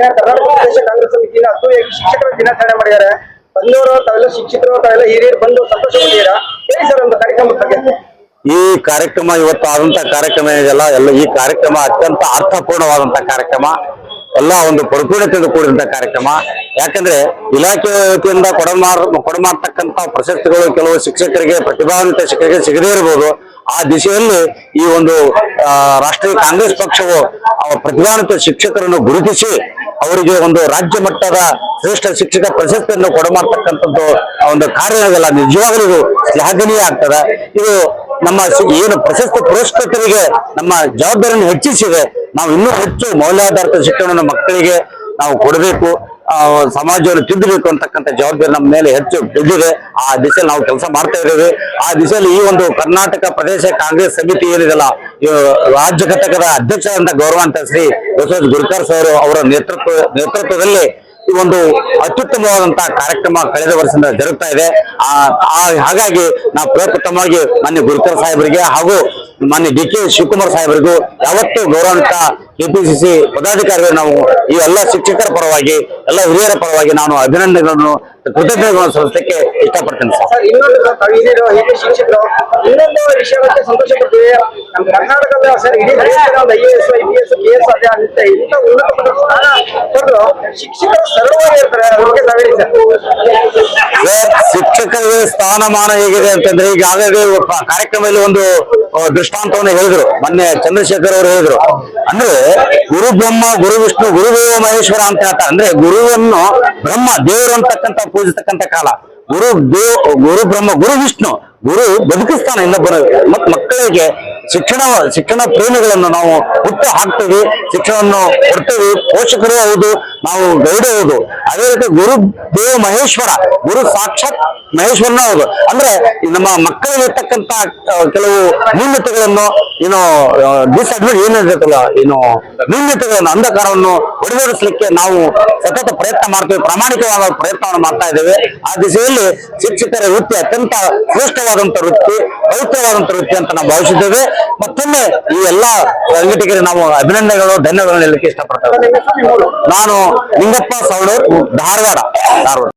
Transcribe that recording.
ದಿನ ಕರ್ನಾಟಕ ಪ್ರದೇಶ ಕಾಂಗ್ರೆಸ್ ಸಮಿತಿಯಿಂದ ಅದ್ದೂರಿಯಾಗಿ ಶಿಕ್ಷಕರ ದಿನಾಚರಣೆ ಮಾಡಿದ್ದಾರೆ. ಬಂದವರು, ತಾವೆಲ್ಲ ಶಿಕ್ಷಕರು, ತಾವೆಲ್ಲ ಹಿರಿಯರು ಬಂದು ಸಂತೋಷ ಹೇಳಿ ಸರ್ ಒಂದು ಕಾರ್ಯಕ್ರಮದ ಬಗ್ಗೆ. ಈ ಕಾರ್ಯಕ್ರಮ ಇವತ್ತು ಆದಂತ ಕಾರ್ಯಕ್ರಮ ಏನಿದೆಯಲ್ಲ, ಎಲ್ಲ ಈ ಕಾರ್ಯಕ್ರಮ ಅತ್ಯಂತ ಅರ್ಥಪೂರ್ಣವಾದಂತ ಕಾರ್ಯಕ್ರಮ, ಎಲ್ಲ ಒಂದು ಪರಿಪೂರ್ಣತೆಯಿಂದ ಕೂಡಿದಂತ ಕಾರ್ಯಕ್ರಮ. ಯಾಕಂದ್ರೆ ಇಲಾಖೆ ವತಿಯಿಂದ ಕೊಡಮಾರ್ ಕೊಡಮಾಡ್ತಕ್ಕಂತ ಪ್ರಶಸ್ತಿಗಳು ಕೆಲವು ಶಿಕ್ಷಕರಿಗೆ ಪ್ರತಿಭಾನ್ವಿತ ಶಿಕ್ಷಕರಿಗೆ ಸಿಗದೇ ಇರಬಹುದು ಆ ದಿಶೆಯಲ್ಲಿ ಈ ಒಂದು ರಾಷ್ಟ್ರೀಯ ಕಾಂಗ್ರೆಸ್ ಪಕ್ಷವು ಆ ಪ್ರತಿಭಾನ್ವಿತ ಶಿಕ್ಷಕರನ್ನು ಗುರುತಿಸಿ ಅವರಿಗೆ ಒಂದು ರಾಜ್ಯ ಮಟ್ಟದ ಶ್ರೇಷ್ಠ ಶಿಕ್ಷಕ ಪ್ರಶಸ್ತಿಯನ್ನು ಕೊಡಮಾಡ್ತಕ್ಕಂಥದ್ದು ಆ ಒಂದು ಕಾರ್ಯ ನಿಜವಾಗಲೂ ಶ್ಲಾಘನೀಯ ಆಗ್ತದೆ. ಇದು ನಮ್ಮ ಏನು ಪ್ರಶಸ್ತಿ ಪುರಸ್ಕೃತರಿಗೆ ನಮ್ಮ ಜವಾಬ್ದಾರಿಯನ್ನು ಹೆಚ್ಚಿಸಿದೆ. ನಾವು ಇನ್ನೂ ಹೆಚ್ಚು ಮೌಲ್ಯಾಧಾರಿತ ಶಿಕ್ಷಣವನ್ನು ಮಕ್ಕಳಿಗೆ ನಾವು ಕೊಡಬೇಕು. ಸಮಾಜವನ್ನು ತಿದ್ದಬೇಕು ಅಂತಕ್ಕಂಥ ಜವಾಬ್ದಾರಿ ನಮ್ಮ ಮೇಲೆ ಹೆಚ್ಚು ಬಿದ್ದಿದೆ. ಆ ದಿಶೆಯಲ್ಲಿ ನಾವು ಕೆಲಸ ಮಾಡ್ತಾ ಇದ್ದೇವೆ. ಆ ದಿಸೆಯಲ್ಲಿ ಈ ಒಂದು ಕರ್ನಾಟಕ ಪ್ರದೇಶ ಕಾಂಗ್ರೆಸ್ ಸಮಿತಿ ಏನಿದೆಲ್ಲ ರಾಜ್ಯ ಘಟಕದ ಅಧ್ಯಕ್ಷರಾದಂತಹ ಗೌರವಾಂತ ಶ್ರೀ ಬಸವರಾಜ್ ಗುರುಕರ್ ಸರ್ ಅವರ ನೇತೃತ್ವ, ನೇತೃತ್ವದಲ್ಲಿ ಈ ಒಂದು ಅತ್ಯುತ್ತಮವಾದಂತಹ ಕಾರ್ಯಕ್ರಮ ಕಳೆದ ವರ್ಷದಿಂದ ಜರುಗ್ತಾ ಇದೆ. ಆ- ಹಾಗಾಗಿ ನಾವು ಪ್ರಪ್ರಥಮವಾಗಿ ಮಾನ್ಯ ಗುರುಕರ್ ಸಾಹೇಬರಿಗೆ ಹಾಗೂ ಮಾನ್ಯ ಡಿ ಕೆ ಶಿವಕುಮಾರ್ ಸಾಹೇಬರಿಗೂ ಯಾವತ್ತೂ ಗೌರವಾನ್ವಿತ ಕೆಪಿಸಿಸಿ ಪದಾಧಿಕಾರಿಗಳು ನಾವು ಈ ಎಲ್ಲ ಶಿಕ್ಷಕರ ಪರವಾಗಿ, ಎಲ್ಲ ಹಿರಿಯರ ಪರವಾಗಿ ನಾನು ಅಭಿನಂದನೆಗಳನ್ನು, ಕೃತಜ್ಞತೆಗಳನ್ನು ಸಲ್ಲಿಸಲಿಕ್ಕೆ ಇಷ್ಟಪಡ್ತೇನೆ ಸರ್. ಶಿಕ್ಷಕರು, ಇನ್ನೊಂದು ವಿಷಯಕ್ಕೆ ಸಂತೋಷ ನಮ್ಮ ಕರ್ನಾಟಕದ ಸರ್, ಇಡೀ ಒಂದು I A S, I P ಉನ್ನತ ಸ್ಥಾನ ಶಿಕ್ಷಕರು ಇರ್ತಾರೆ. ಸರ್. ಶಿಕ್ಷಕರಿಗೆ ಸ್ಥಾನಮಾನ ಹೇಗಿದೆ ಅಂತಂದ್ರೆ ಈಗ ಆಗಾಗ ಕಾರ್ಯಕ್ರಮದಲ್ಲಿ ಒಂದು ದೃಷ್ಟಾಂತವನ್ನು ಹೇಳಿದ್ರು. ಮೊನ್ನೆ ಚಂದ್ರಶೇಖರ್ ಅವರು ಹೇಳಿದ್ರು. ಅಂದ್ರೆ ಗುರು ಬ್ರಹ್ಮ ಗುರು ವಿಷ್ಣು ಗುರುದೇವ ಮಹೇಶ್ವರ ಅಂತ ಹೇಳ್ತಾರೆ. ಅಂದ್ರೆ ಗುರುವನ್ನು ಬ್ರಹ್ಮ, ದೇವರು ಅಂತಕ್ಕಂಥ ಪೂಜಿಸ್ತಕ್ಕಂಥ ಕಾಲ. ಗುರು ದೇವ್ ಗುರು ಬ್ರಹ್ಮ, ಗುರು ವಿಷ್ಣು. ಗುರು ಬದುಕಿಸ್ತಾನೆ ಇನ್ನೊಬ್ಬರ ಮತ್ ಮಕ್ಕಳಿಗೆ ಶಿಕ್ಷಣ ಶಿಕ್ಷಣ ಪ್ರೇಮಿಗಳನ್ನು ನಾವು ಹುಟ್ಟು ಹಾಕ್ತೀವಿ. ಶಿಕ್ಷಣವನ್ನು ಕೊಡ್ತೀವಿ. ಪೋಷಕರು ಹೌದು. ನಾವು ಗೈಡ್ ಹೌದು ಅದೇ ರೀತಿ ಗುರು ದೇವ ಮಹೇಶ್ವರ ಗುರು ಸಾಕ್ಷಾತ್ ಮಹೇಶ್ವರನ ಹೌದು. ಅಂದ್ರೆ ನಮ್ಮ ಮಕ್ಕಳಲ್ಲಿರ್ತಕ್ಕಂತ ಕೆಲವು ನ್ಯೂನ್ಯತೆಗಳನ್ನು ಏನು ಡಿಸ್ಅಡ್ವಾಂಟೇಜ್ ಏನಿರ್ತಲ್ಲ ಏನು ನ್ಯೂನ್ಯತೆಗಳನ್ನು ಅಂಧಕಾರವನ್ನು ಹೊಡೆದೋಡಿಸ್ಲಿಕ್ಕೆ ನಾವು ಸತತ ಪ್ರಯತ್ನ ಮಾಡ್ತೇವೆ ಪ್ರಾಮಾಣಿಕವಾದ ಪ್ರಯತ್ನವನ್ನು ಮಾಡ್ತಾ ಇದ್ದೇವೆ. ಆ ದಿಸೆಯಲ್ಲಿ ಶಿಕ್ಷಕರ ವೃತ್ತಿ ಅತ್ಯಂತ ಶ್ರೇಷ್ಠವಾದಂತ ವೃತ್ತಿ ಪವಿತ್ರವಾದಂತ ವೃತ್ತಿ ಅಂತ ನಾವು ಭಾವಿಸಿದ್ದೇವೆ ಮತ್ತೊಮ್ಮೆ ಈ ಎಲ್ಲಾ ಸಂಘಟಕರಿಗೆ ನಾವು ಅಭಿನಂದನೆಗಳು ಧನ್ಯವಾದಗಳು ಹೇಳಲಿಕ್ಕೆ ಇಷ್ಟಪಡ್ತೇವೆ? ನಾನು నింగప్ప సౌడూర్ ధారవాడ ధారవాడ.